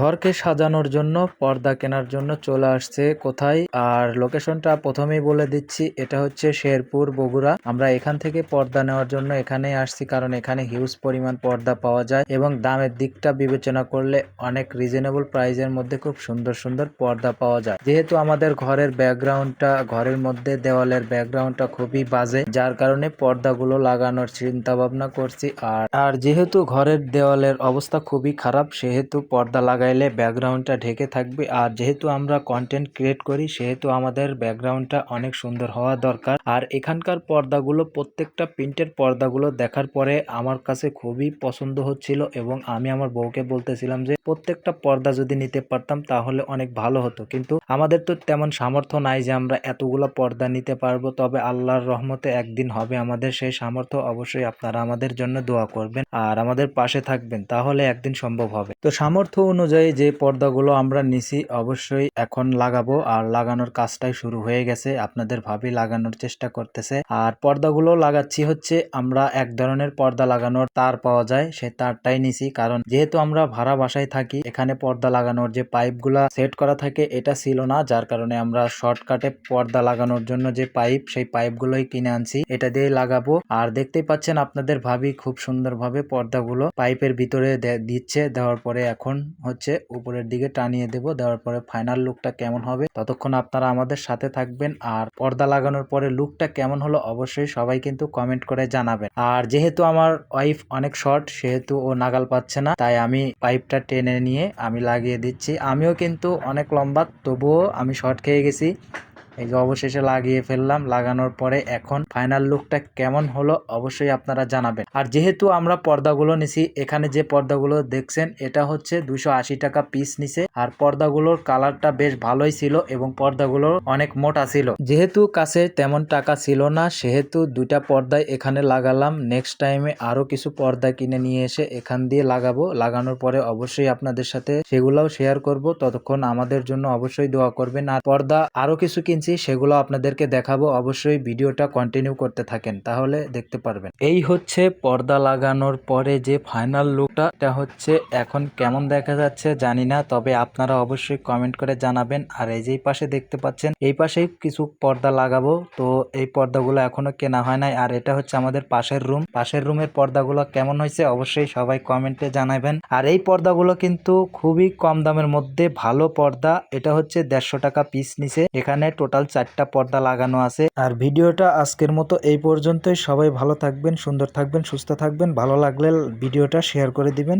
ঘরকে সাজানোর জন্য, পর্দা কেনার জন্য চলে আসছে কোথায়? আর লোকেশনটা প্রথমেই বলে দিচ্ছি, এটা হচ্ছে শেরপুর, বগুড়া। আমরা এখান থেকে পর্দা নেওয়ার জন্য এখানেই আসছি, কারণ এখানে হিউজ পরিমাণ পর্দা পাওয়া যায় এবং দামের দিকটা বিবেচনা করলে অনেক রিজনেবল প্রাইজের মধ্যে খুব সুন্দর সুন্দর পর্দা পাওয়া যায়। যেহেতু আমাদের ঘরের ব্যাকগ্রাউন্ডটা ঘরের মধ্যে দেওয়ালের ব্যাকগ্রাউন্ডটা খুবই বাজে, যার কারণে পর্দাগুলো লাগানোর চিন্তা ভাবনা করছি। আর আর যেহেতু ঘরের দেওয়ালের অবস্থা খুবই খারাপ, সেহেতু পর্দা লাগাইলে ব্যাকগ্রাউন্ডটা ঢেকে থাকবে। আর যেহেতু আমরা কন্টেন্ট ক্রিয়েট করি, সেহেতু আমাদের ব্যাকগ্রাউন্ডটা অনেক সুন্দর হওয়া দরকার। আর এখানকার পর্দাগুলো, প্রত্যেকটা প্রিন্টের পর্দাগুলো দেখার পরে আমার কাছে খুবই পছন্দ হচ্ছিল এবং আমি আমার বউকে বলতেছিলাম যে, প্রত্যেকটা পর্দা যদি নিতে পারতাম তাহলে অনেক ভালো হতো। কিন্তু আমাদের তো তেমন সামর্থ্য নাই যে আমরা এতগুলো পর্দা নিতে পারব, তবে আল্লাহর রহমতে একদিন হবে আমাদের সেই সামর্থ্য। অবশ্যই আপনারা আমাদের জন্য দোয়া করবেন আর আমাদের পাশে থাকবেন, তাহলে একদিন সম্ভব হবে। তো সামর্থ্য অনুযায়ী যে পর্দাগুলো আমরা নিছি, অবশ্যই এখন লাগাবো। আর লাগানোর কাজটাই শুরু হয়ে গেছে। আপনাদের ভাবি লাগানোর চেষ্টা করতেছে। আর পর্দাগুলো লাগাচ্ছি হচ্ছে, আমরা এক ধরনের পর্দা লাগানোর তার পাওয়া যায়। সে তারটাই নিছি। কারণ যেহেতু আমরা ভাড়া বাসায় থাকি, এখানে পর্দা লাগানোর যে পাইপগুলা সেট করা থাকে, এটা ছিল না। যার কারণে আমরা শর্টকাটে পর্দা লাগানোর জন্য যে পাইপ, সেই পাইপগুলোই কিনে আনছি। এটা দিয়ে লাগাবো। আর দেখতেই পাচ্ছেন, আপনাদের ভাবি খুব সুন্দরভাবে পর্দাগুলো পাইপের ভিতরে দিচ্ছে। দেওয়ার পরে এখন হচ্ছে উপরের দিকে টানিয়ে দেব। দেওয়ার পরে ফাইনাল লুকটা কেমন হবে? ততক্ষণ আপনারা আমাদের সাথে থাকবেন। আর পর্দা লাগানোর পরে লুকটা কেমন হলো অবশ্যই সবাই কিন্তু কমেন্ট করে জানাবেন। আর যেহেতু আমার ওয়াইফ অনেক শর্ট সেহেতু ও নাগাল পাচ্ছে না, তাই আমি পাইপটা টেনে নিয়ে আমি লাগিয়ে দিচ্ছি। আমিও কিন্তু অনেক লম্বা, তবুও আমি শর্ট খেয়ে গেছি। এই যে অবশেষে লাগিয়ে ফেললাম, লাগানোর পরে এখন ফাইনাল লুকটা কেমন হলো অবশ্যই আপনারা জানাবেন। আর যেহেতু আমরা পর্দাগুলো নিছি, এখানে যে পর্দাগুলো দেখছেন, এটা হচ্ছে দুশো টাকা পিস নিছে। আর পর্দাগুলোর কালারটা বেশ ভালোই ছিল এবং পর্দাগুলো অনেক মোটা ছিল। যেহেতু কাছে তেমন টাকা ছিল না, সেহেতু দুইটা পর্দায় এখানে লাগালাম। নেক্সট টাইমে আরও কিছু পর্দা কিনে নিয়ে এসে এখান দিয়ে লাগাবো। লাগানোর পরে অবশ্যই আপনাদের সাথে সেগুলোও শেয়ার করব। ততক্ষণ আমাদের জন্য অবশ্যই দোয়া করবেন। আর পর্দা আরও কিছু কিনছি সেগুলো আপনাদেরকে দেখাবো। অবশ্যই ভিডিওটা কন্টিনিউ করতে থাকেন, তাহলে দেখতে পারবেন। এই হচ্ছে পর্দা লাগানোর পরে যে ফাইনাল লুকটা এটা হচ্ছে এখন কেমন দেখা যাচ্ছে জানি না, তবে আপনারা অবশ্যই কমেন্ট করে জানাবেন। আর এই যে পাশে দেখতে পাচ্ছেন, এই পাশেই কিছু পর্দা লাগাবো। তো এই পর্দাগুলো এখনও কেনা হয় নাই। আর এটা হচ্ছে আমাদের পাশের রুম পাশের রুমের পর্দাগুলো কেমন হয়েছে অবশ্যই সবাই কমেন্টে জানাবেন। আর এই পর্দাগুলো কিন্তু খুবই কম দামের মধ্যে ভালো পর্দা। এটা হচ্ছে দেড়শো টাকা পিস নিছে এখানে টোটাল চারটা পর্দা লাগানো আছে। আর ভিডিওটা আজকের মতো এই পর্যন্তই। সবাই ভালো থাকবেন, সুন্দর থাকবেন, সুস্থ থাকবেন। ভালো লাগলে ভিডিওটা শেয়ার করে দিবেন।